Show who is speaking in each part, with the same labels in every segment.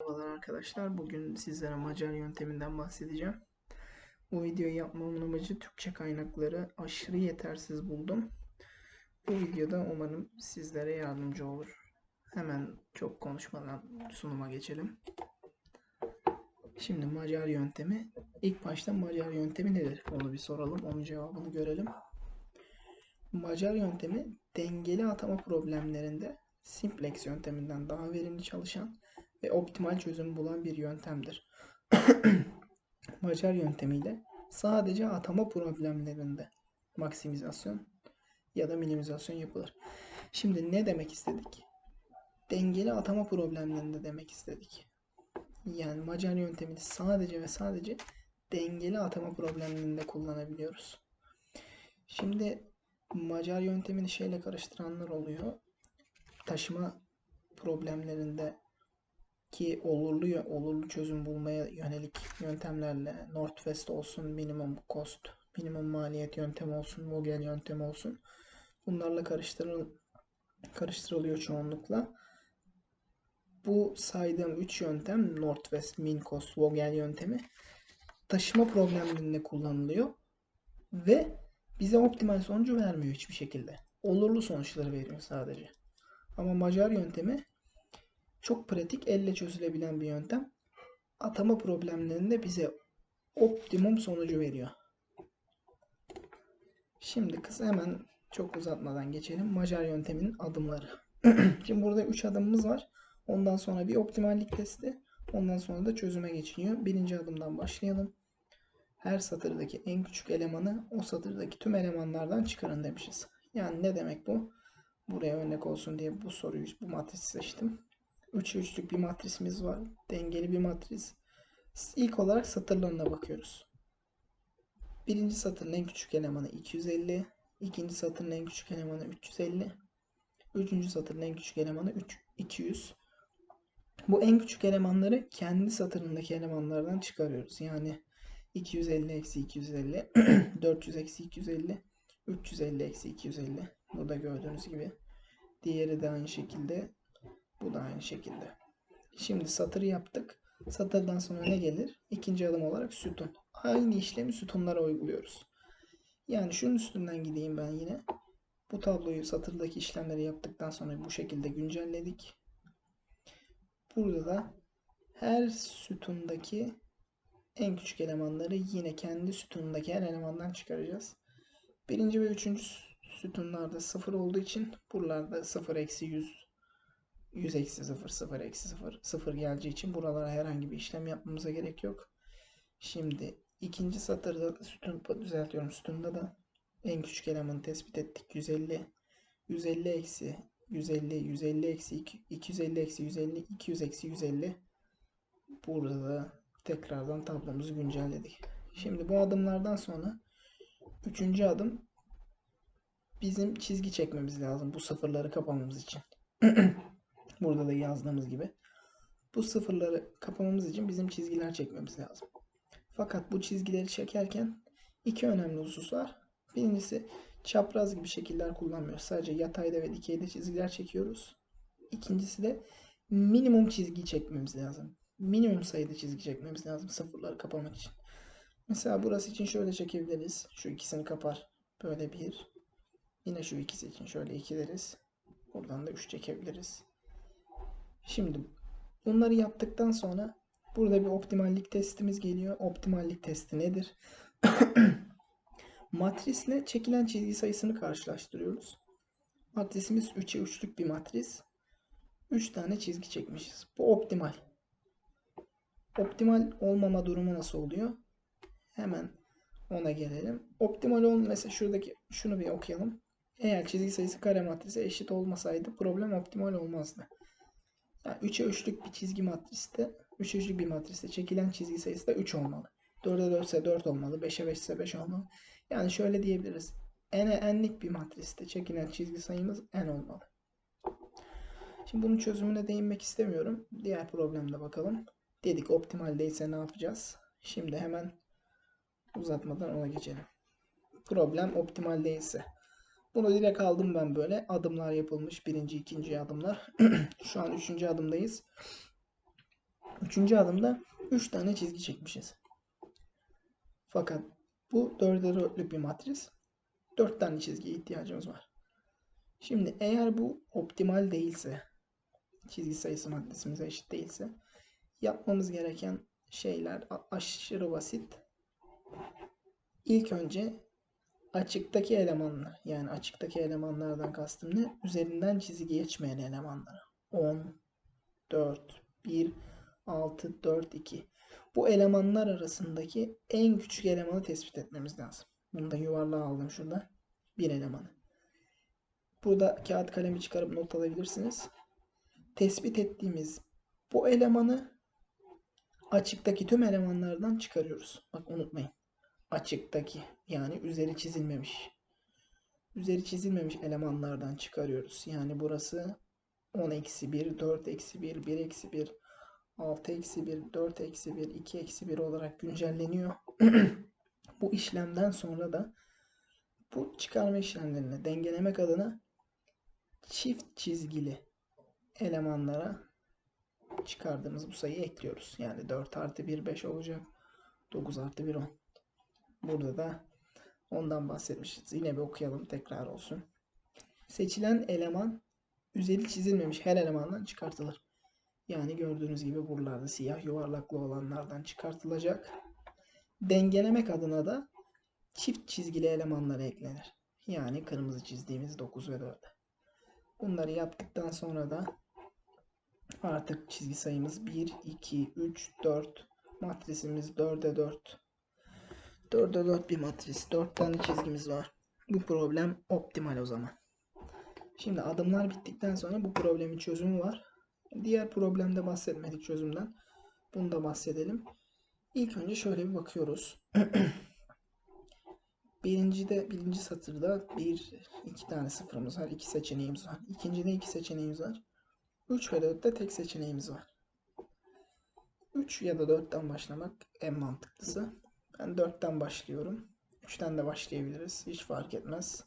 Speaker 1: Merhabalar arkadaşlar. Bugün sizlere Macar yönteminden bahsedeceğim. Bu videoyu yapmamın amacı Türkçe kaynakları aşırı yetersiz buldum. Bu videoda umarım sizlere yardımcı olur. Hemen çok konuşmadan sunuma geçelim. Şimdi Macar yöntemi. İlk başta Macar yöntemi nedir? Onu bir soralım. Onun cevabını görelim. Macar yöntemi dengeli atama problemlerinde simplex yönteminden daha verimli çalışan ve optimal çözüm bulan bir yöntemdir. Macar yöntemiyle sadece atama problemlerinde maksimizasyon ya da minimizasyon yapılır. Şimdi ne demek istedik? Dengeli atama problemlerinde demek istedik. Yani Macar yöntemini sadece ve sadece dengeli atama problemlerinde kullanabiliyoruz. Şimdi Macar yöntemini şeyle karıştıranlar oluyor. Taşıma problemlerinde ki olurlu olurlu çözüm bulmaya yönelik yöntemlerle Northwest olsun, minimum cost, minimum maliyet yöntemi olsun, Vogel yöntemi olsun. Bunlarla karıştırıl karıştırılıyor çoğunlukla. Bu saydığım 3 yöntem Northwest, min cost, Vogel yöntemi taşıma problemlerinde kullanılıyor ve bize optimal sonucu vermiyor hiçbir şekilde. Olurlu sonuçları veriyor sadece. Ama Macar yöntemi çok pratik, elle çözülebilen bir yöntem. Atama problemlerinde bize optimum sonucu veriyor. Şimdi kısa hemen çok uzatmadan geçelim. Macar yönteminin adımları. Şimdi burada 3 adımımız var. Ondan sonra bir optimallik testi. Ondan sonra da çözüme geçiliyor. Birinci adımdan başlayalım. Her satırdaki en küçük elemanı o satırdaki tüm elemanlardan çıkarın demişiz. Yani ne demek bu? Buraya örnek olsun diye bu soruyu, bu matrisi seçtim. 3'e 3'lük bir matrisimiz var. Dengeli bir matris. İlk olarak satırlarına bakıyoruz. Birinci satırın en küçük elemanı 250. ikinci satırın en küçük elemanı 350. Üçüncü satırın en küçük elemanı 3, 200. Bu en küçük elemanları kendi satırındaki elemanlardan çıkarıyoruz. Yani 250 eksi 250, 400 eksi 250, 350 eksi 250. Burada gördüğünüz gibi. Diğeri de aynı şekilde. Bu da aynı şekilde. Şimdi satır yaptık. Satırdan sonra ne gelir? İkinci adım olarak sütun. Aynı işlemi sütunlara uyguluyoruz. Yani şunun üstünden gideyim ben yine. Bu tabloyu satırdaki işlemleri yaptıktan sonra bu şekilde güncelledik. Burada da her sütundaki en küçük elemanları yine kendi sütunundaki her elemandan çıkaracağız. Birinci ve üçüncü sütunlarda sıfır olduğu için buralarda sıfır eksi 100 100 eksi 0 0 eksi 0 0 geleceği için buralara herhangi bir işlem yapmamıza gerek yok. Şimdi ikinci satırda sütun düzeltiyorum sütunda da en küçük elemanı tespit ettik 150 150 eksi 150 150 eksi 250 eksi 150 200 eksi 150 burada da tekrardan tablomuzu güncelledik. Şimdi bu adımlardan sonra üçüncü adım bizim çizgi çekmemiz lazım bu sıfırları kapamamız için. Burada da yazdığımız gibi. Bu sıfırları kapamamız için bizim çizgiler çekmemiz lazım. Fakat bu çizgileri çekerken iki önemli husus var. Birincisi çapraz gibi şekiller kullanmıyoruz. Sadece yatayda ve dikeyde çizgiler çekiyoruz. İkincisi de minimum çizgi çekmemiz lazım. Minimum sayıda çizgi çekmemiz lazım sıfırları kapamak için. Mesela burası için şöyle çekebiliriz. Şu ikisini kapar. Böyle bir. Yine şu ikisi için şöyle iki deriz. Buradan da üç çekebiliriz. Şimdi bunları yaptıktan sonra burada bir optimallik testimiz geliyor. Optimallik testi nedir? Matrisle çekilen çizgi sayısını karşılaştırıyoruz. Matrisimiz 3'e 3'lük bir matris. 3 tane çizgi çekmişiz. Bu optimal. Optimal olmama durumu nasıl oluyor? Hemen ona gelelim. Optimal olmasa şuradaki şunu bir okuyalım. Eğer çizgi sayısı kare matrise eşit olmasaydı problem optimal olmazdı. Yani 3'e 3'lük bir çizgi matriste 3'e 3'lük bir matriste çekilen çizgi sayısı da 3 olmalı. 4'e 4 ise 4 olmalı. 5'e 5 ise 5 olmalı. Yani şöyle diyebiliriz. n'e n'lik bir matriste çekilen çizgi sayımız n olmalı. Şimdi bunun çözümüne değinmek istemiyorum. Diğer problemde bakalım. Dedik optimal değilse ne yapacağız? Şimdi hemen uzatmadan ona geçelim. Problem optimal değilse. Bunu direkt aldım ben böyle. Adımlar yapılmış. Birinci, ikinci adımlar. Şu an üçüncü adımdayız. Üçüncü adımda 3 tane çizgi çekmişiz. Fakat bu 4'e 4'lük bir matris. 4 tane çizgiye ihtiyacımız var. Şimdi eğer bu optimal değilse, çizgi sayısı matrisimize eşit değilse yapmamız gereken şeyler aşırı basit. İlk önce açıktaki elemanlar yani açıktaki elemanlardan kastım ne? Üzerinden çizgi geçmeyen elemanları. 10, 4, 1, 6, 4, 2. Bu elemanlar arasındaki en küçük elemanı tespit etmemiz lazım. Bunu da yuvarlığa aldım şurada. Bir elemanı. Burada kağıt kalemi çıkarıp not alabilirsiniz. Tespit ettiğimiz bu elemanı açıktaki tüm elemanlardan çıkarıyoruz. Bak unutmayın. Açıktaki yani üzeri çizilmemiş. Üzeri çizilmemiş elemanlardan çıkarıyoruz. Yani burası 10 eksi 1, 4 eksi 1, 1 eksi 1, 6 eksi 1, 4 eksi 1, 2 eksi 1 olarak güncelleniyor. bu işlemden sonra da bu çıkarma işlemlerini dengelemek adına çift çizgili elemanlara çıkardığımız bu sayıyı ekliyoruz. Yani 4 artı 1 5 olacak. 9 artı 1 10. Burada da ondan bahsetmişiz. Yine bir okuyalım tekrar olsun. Seçilen eleman üzeri çizilmemiş her elemandan çıkartılır. Yani gördüğünüz gibi buralarda siyah yuvarlaklı olanlardan çıkartılacak. Dengelemek adına da çift çizgili elemanlar eklenir. Yani kırmızı çizdiğimiz 9 ve 4. Bunları yaptıktan sonra da artık çizgi sayımız 1, 2, 3, 4. Matrisimiz 4'e 4. 4'e 4 bir matris. 4 tane çizgimiz var. Bu problem optimal o zaman. Şimdi adımlar bittikten sonra bu problemin çözümü var. Diğer problemde bahsetmedik çözümden. Bunu da bahsedelim. İlk önce şöyle bir bakıyoruz. birinci de birinci satırda bir iki tane sıfırımız var. iki seçeneğimiz var. İkincide iki seçeneğimiz var. 3 ve 4'te tek seçeneğimiz var. 3 ya da 4'ten başlamak en mantıklısı. Ben 4'ten başlıyorum. 3'ten de başlayabiliriz. Hiç fark etmez.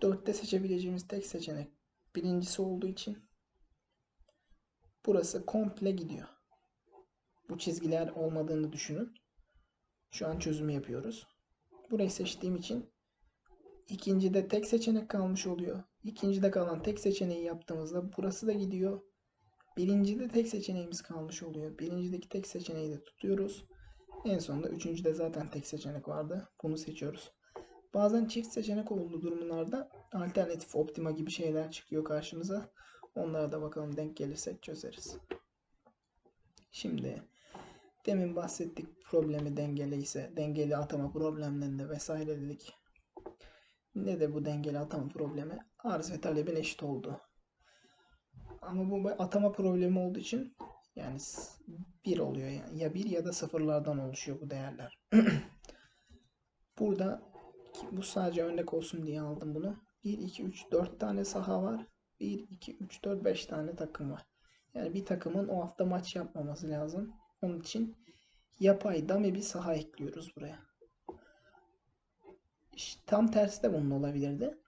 Speaker 1: 4'te seçebileceğimiz tek seçenek birincisi olduğu için burası komple gidiyor. Bu çizgiler olmadığını düşünün. Şu an çözümü yapıyoruz. Burayı seçtiğim için ikincide tek seçenek kalmış oluyor. İkincide kalan tek seçeneği yaptığımızda burası da gidiyor. Birincide tek seçeneğimiz kalmış oluyor. Birincideki tek seçeneği de tutuyoruz. En sonunda üçüncüde zaten tek seçenek vardı. Bunu seçiyoruz. Bazen çift seçenek olduğu durumlarda alternatif optima gibi şeyler çıkıyor karşımıza. Onlara da bakalım denk gelirsek çözeriz. Şimdi demin bahsettik problemi dengeli ise dengeli atama problemlerinde vesaire dedik. Ne de bu dengeli atama problemi? Arz ve talebin eşit oldu. Ama bu atama problemi olduğu için yani bir oluyor yani. Ya bir ya da sıfırlardan oluşuyor bu değerler. Burada bu sadece örnek olsun diye aldım bunu. 1, 2, 3, 4 tane saha var. 1, 2, 3, 4, 5 tane takım var. Yani bir takımın o hafta maç yapmaması lazım. Onun için yapay dummy bir saha ekliyoruz buraya. İşte tam tersi de bunun olabilirdi.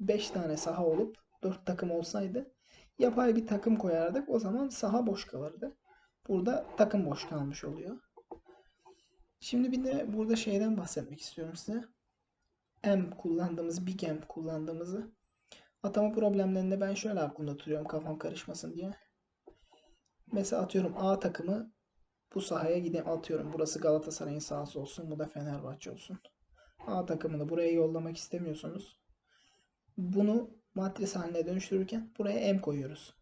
Speaker 1: 5 tane saha olup 4 takım olsaydı yapay bir takım koyardık. O zaman saha boş kalırdı. Burada takım boş kalmış oluyor. Şimdi bir de burada şeyden bahsetmek istiyorum size. M kullandığımız, Big M kullandığımızı atama problemlerinde ben şöyle aklımda tutuyorum kafam karışmasın diye. Mesela atıyorum A takımı bu sahaya gideyim atıyorum. Burası Galatasaray'ın sahası olsun. Bu da Fenerbahçe olsun. A takımını buraya yollamak istemiyorsunuz. Bunu matris haline dönüştürürken buraya M koyuyoruz.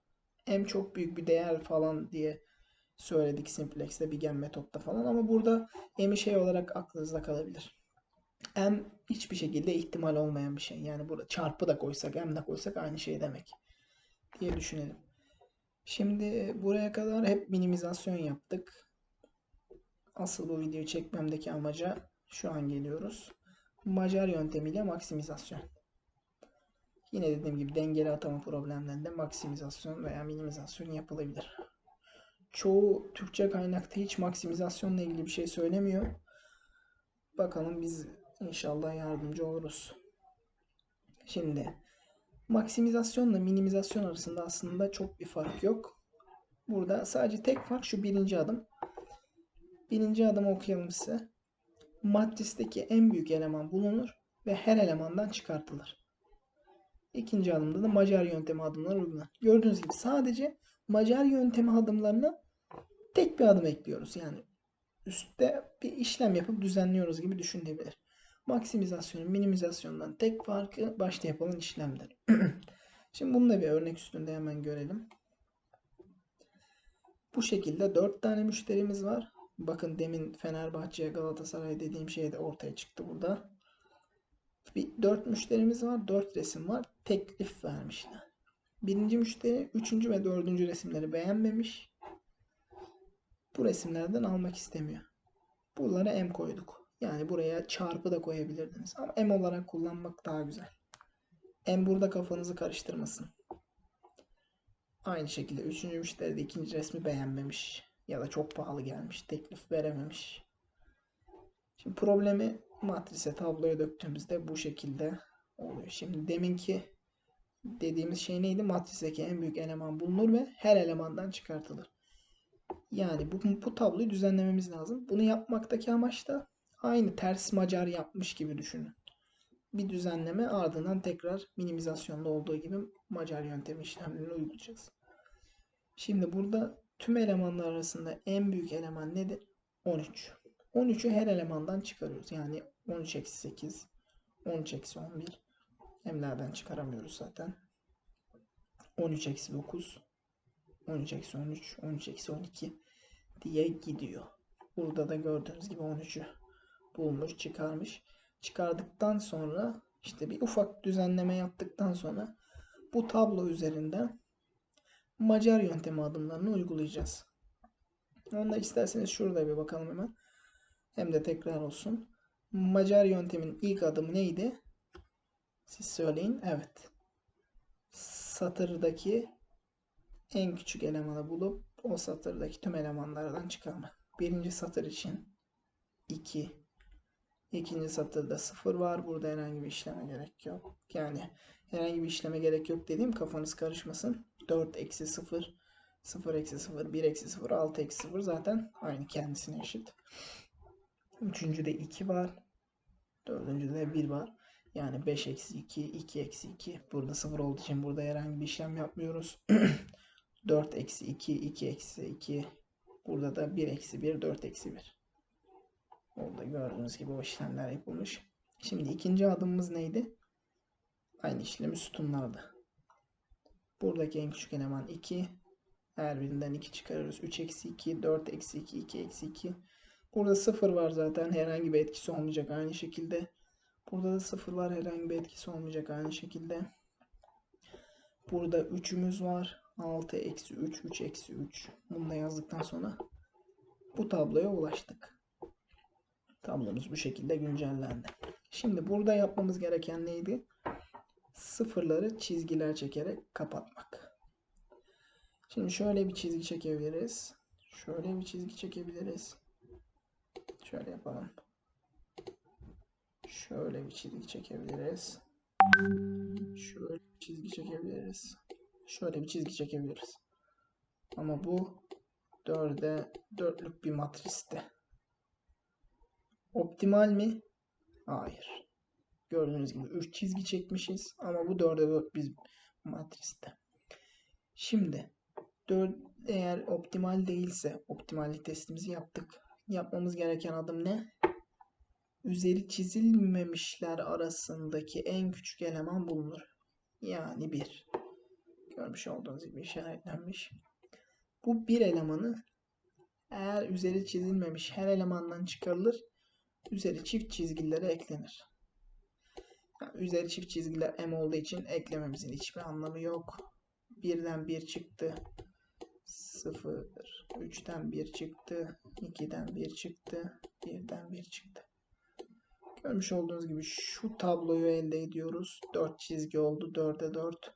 Speaker 1: M çok büyük bir değer falan diye söyledik Simplex'te bir gen metotta falan ama burada M'i şey olarak aklınızda kalabilir. M hiçbir şekilde ihtimal olmayan bir şey. Yani burada çarpı da koysak M de koysak aynı şey demek diye düşünelim. Şimdi buraya kadar hep minimizasyon yaptık. Asıl bu videoyu çekmemdeki amaca şu an geliyoruz. Macar yöntemiyle maksimizasyon. Yine dediğim gibi dengeli atama problemlerinde maksimizasyon veya minimizasyon yapılabilir. Çoğu Türkçe kaynakta hiç maksimizasyonla ilgili bir şey söylemiyor. Bakalım biz inşallah yardımcı oluruz. Şimdi maksimizasyonla minimizasyon arasında aslında çok bir fark yok. Burada sadece tek fark şu birinci adım. Birinci adımı okuyalım size. Matristeki en büyük eleman bulunur ve her elemandan çıkartılır. İkinci adımda da Macar yöntemi adımları uygulanır. Gördüğünüz gibi sadece Macar yöntemi adımlarına tek bir adım ekliyoruz. Yani üstte bir işlem yapıp düzenliyoruz gibi düşünülebilir. Maksimizasyonun minimizasyondan tek farkı başta yapılan işlemdir. Şimdi bunu da bir örnek üstünde hemen görelim. Bu şekilde 4 tane müşterimiz var. Bakın demin Fenerbahçe, Galatasaray dediğim şey de ortaya çıktı burada. Bir 4 müşterimiz var. 4 resim var. Teklif vermişler. Birinci müşteri 3. ve 4. resimleri beğenmemiş. Bu resimlerden almak istemiyor. Buralara M koyduk. Yani buraya çarpı da koyabilirdiniz. Ama M olarak kullanmak daha güzel. M burada kafanızı karıştırmasın. Aynı şekilde üçüncü müşteri de ikinci resmi beğenmemiş. Ya da çok pahalı gelmiş. Teklif verememiş. Şimdi problemi matrise tabloya döktüğümüzde bu şekilde oluyor. Şimdi deminki dediğimiz şey neydi? Matrisdeki en büyük eleman bulunur ve her elemandan çıkartılır. Yani bu, bu tabloyu düzenlememiz lazım. Bunu yapmaktaki amaç da aynı ters macar yapmış gibi düşünün. Bir düzenleme ardından tekrar minimizasyonda olduğu gibi macar yöntemi işlemlerini uygulayacağız. Şimdi burada tüm elemanlar arasında en büyük eleman nedir? 13. 13'ü her elemandan çıkarıyoruz. Yani 13 eksi 8, 13 eksi 11. Hemlerden çıkaramıyoruz zaten. 13 eksi 9, 13 eksi 13, 13 eksi 12 diye gidiyor. Burada da gördüğünüz gibi 13'ü bulmuş, çıkarmış. Çıkardıktan sonra işte bir ufak düzenleme yaptıktan sonra bu tablo üzerinden Macar yöntemi adımlarını uygulayacağız. Onda isterseniz şurada bir bakalım hemen. Hem de tekrar olsun. Macar yöntemin ilk adımı neydi? Siz söyleyin. Evet. Satırdaki en küçük elemanı bulup o satırdaki tüm elemanlardan çıkarmak. Birinci satır için 2. İkinci satırda 0 var. Burada herhangi bir işleme gerek yok. Yani herhangi bir işleme gerek yok dediğim kafanız karışmasın. 4 eksi 0, 0 eksi 0, 1 eksi 0, 6 eksi 0 zaten aynı kendisine eşit. Üçüncüde 2 var. Dördüncüde 1 var. Yani 5 eksi 2, 2 eksi 2. Burada 0 olduğu için burada herhangi bir işlem yapmıyoruz. 4 eksi 2, 2 eksi 2. Burada da 1 eksi 1, 4 eksi 1. Orada gördüğünüz gibi o işlemler yapılmış. Şimdi ikinci adımımız neydi? Aynı işlemi sütunlarda. Buradaki en küçük eleman 2. Her birinden 2 çıkarıyoruz. 3 eksi 2, 4 eksi 2, 2 eksi 2. Burada 0 var zaten. Herhangi bir etkisi olmayacak aynı şekilde. Burada da 0 var. Herhangi bir etkisi olmayacak aynı şekilde. Burada 3'ümüz var. 6 eksi 3, 3 eksi 3. Bunu da yazdıktan sonra bu tabloya ulaştık. Tablomuz bu şekilde güncellendi. Şimdi burada yapmamız gereken neydi? Sıfırları çizgiler çekerek kapatmak. Şimdi şöyle bir çizgi çekebiliriz. Şöyle bir çizgi çekebiliriz. Şöyle yapalım. Şöyle bir çizgi çekebiliriz. Şöyle bir çizgi çekebiliriz. Şöyle bir çizgi çekebiliriz. Ama bu dörde dörtlük bir matriste. Optimal mi? Hayır. Gördüğünüz gibi 3 çizgi çekmişiz ama bu 4'e 4 biz matriste. Şimdi 4 eğer optimal değilse optimallik testimizi yaptık. Yapmamız gereken adım ne? Üzeri çizilmemişler arasındaki en küçük eleman bulunur. Yani 1. Görmüş olduğunuz gibi işaretlenmiş. Bu bir elemanı eğer üzeri çizilmemiş her elemandan çıkarılır. Üzeri çift çizgilere eklenir. Yani üzeri çift çizgiler M olduğu için eklememizin hiçbir anlamı yok. Birden 1 çıktı. 0, 3'ten 1 çıktı. 2'den 1 çıktı. 1'den 1 çıktı. Görmüş olduğunuz gibi şu tabloyu elde ediyoruz. 4 çizgi oldu. 4'e 4.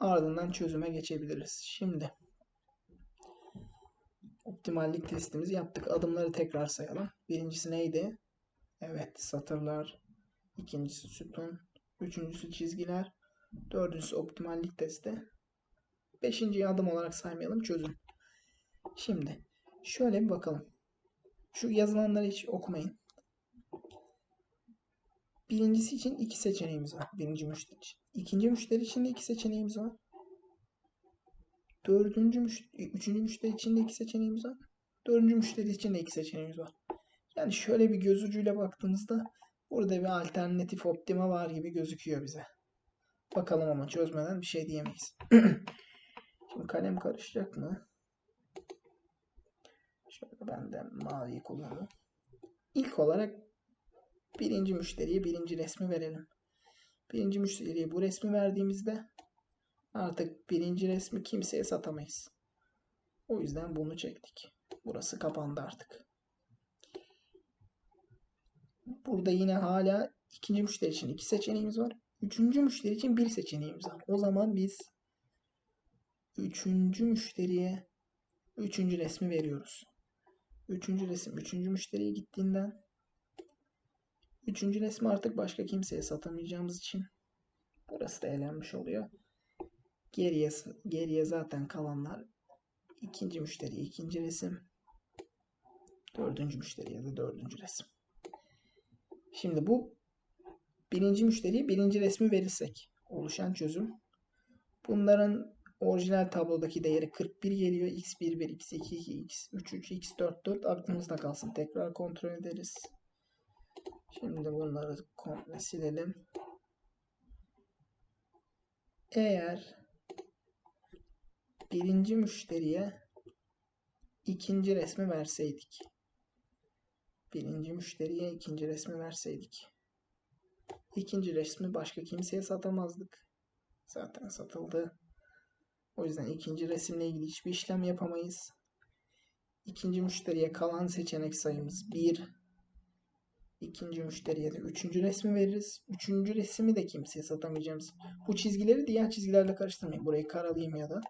Speaker 1: Ardından çözüme geçebiliriz. Şimdi optimallik testimizi yaptık. Adımları tekrar sayalım. Birincisi neydi? Evet satırlar. İkincisi sütun. Üçüncüsü çizgiler. Dördüncüsü optimallik testi. Beşinciyi adım olarak saymayalım. Çözüm. Şimdi şöyle bir bakalım. Şu yazılanları hiç okumayın. Birincisi için iki seçeneğimiz var. Birinci müşteri için. İkinci müşteri için de iki seçeneğimiz var. Dördüncü müşteri, üçüncü müşteri için de iki seçeneğimiz var. Dördüncü müşteri için de iki seçeneğimiz var. Yani şöyle bir göz ucuyla baktığımızda burada bir alternatif optima var gibi gözüküyor bize. Bakalım ama çözmeden bir şey diyemeyiz. Şimdi kalem karışacak mı? Şöyle ben de maviyi kullanayım. İlk olarak birinci müşteriye birinci resmi verelim. Birinci müşteriye bu resmi verdiğimizde artık birinci resmi kimseye satamayız. O yüzden bunu çektik. Burası kapandı artık. Burada yine hala ikinci müşteri için iki seçeneğimiz var. Üçüncü müşteri için bir seçeneğimiz var. O zaman biz üçüncü müşteriye üçüncü resmi veriyoruz. Üçüncü resim üçüncü müşteriye gittiğinden üçüncü resmi artık başka kimseye satamayacağımız için burası da elenmiş oluyor. Geriye, geriye zaten kalanlar ikinci müşteriye ikinci resim dördüncü müşteriye de dördüncü resim. Şimdi bu birinci müşteriye birinci resmi verirsek oluşan çözüm. Bunların orijinal tablodaki değeri 41 geliyor. x11, x22, x33, x44 aklımızda kalsın. Tekrar kontrol ederiz. Şimdi bunları komple silelim. Eğer birinci müşteriye ikinci resmi verseydik. Birinci müşteriye ikinci resmi verseydik. İkinci resmi başka kimseye satamazdık. Zaten satıldı. O yüzden ikinci resimle ilgili hiçbir işlem yapamayız. İkinci müşteriye kalan seçenek sayımız 1. İkinci müşteriye de üçüncü resmi veririz. Üçüncü resmi de kimseye satamayacağımız. Bu çizgileri diğer çizgilerle karıştırmayın. Burayı karalayayım ya da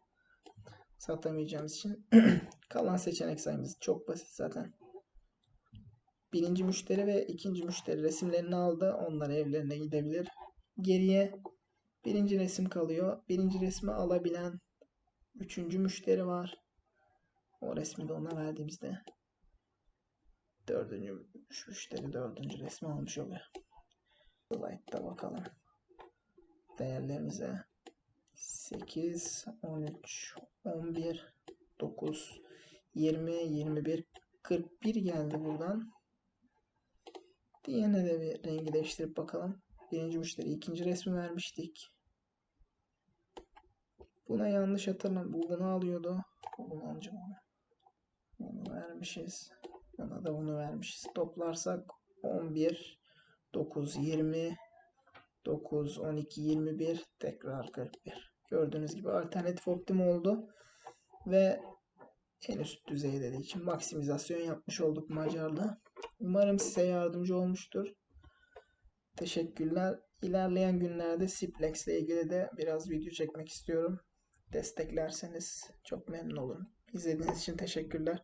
Speaker 1: satamayacağımız için. kalan seçenek sayımız çok basit zaten. Birinci müşteri ve ikinci müşteri resimlerini aldı. Onlar evlerine gidebilir. Geriye birinci resim kalıyor. Birinci resmi alabilen üçüncü müşteri var. O resmi de ona verdiğimizde dördüncü müşteri dördüncü resmi almış oluyor. Slide'da bakalım. Değerlerimize 8, 13, 11, 9, 20, 21, 41 geldi buradan. Diğerine de bir rengi değiştirip bakalım. Birinci müşteri ikinci resmi vermiştik. Buna yanlış hatırlam. Bu bunu alıyordu. Bu bunu alacağım. Bunu vermişiz. Buna da bunu vermişiz. Toplarsak 11, 9, 20, 9, 12, 21, tekrar 41. Gördüğünüz gibi alternatif optim oldu. Ve en üst düzeyde de için maksimizasyon yapmış olduk Macar'la. Umarım size yardımcı olmuştur. Teşekkürler. İlerleyen günlerde Simplex ile ilgili de biraz video çekmek istiyorum. Desteklerseniz çok memnun olurum. İzlediğiniz için teşekkürler.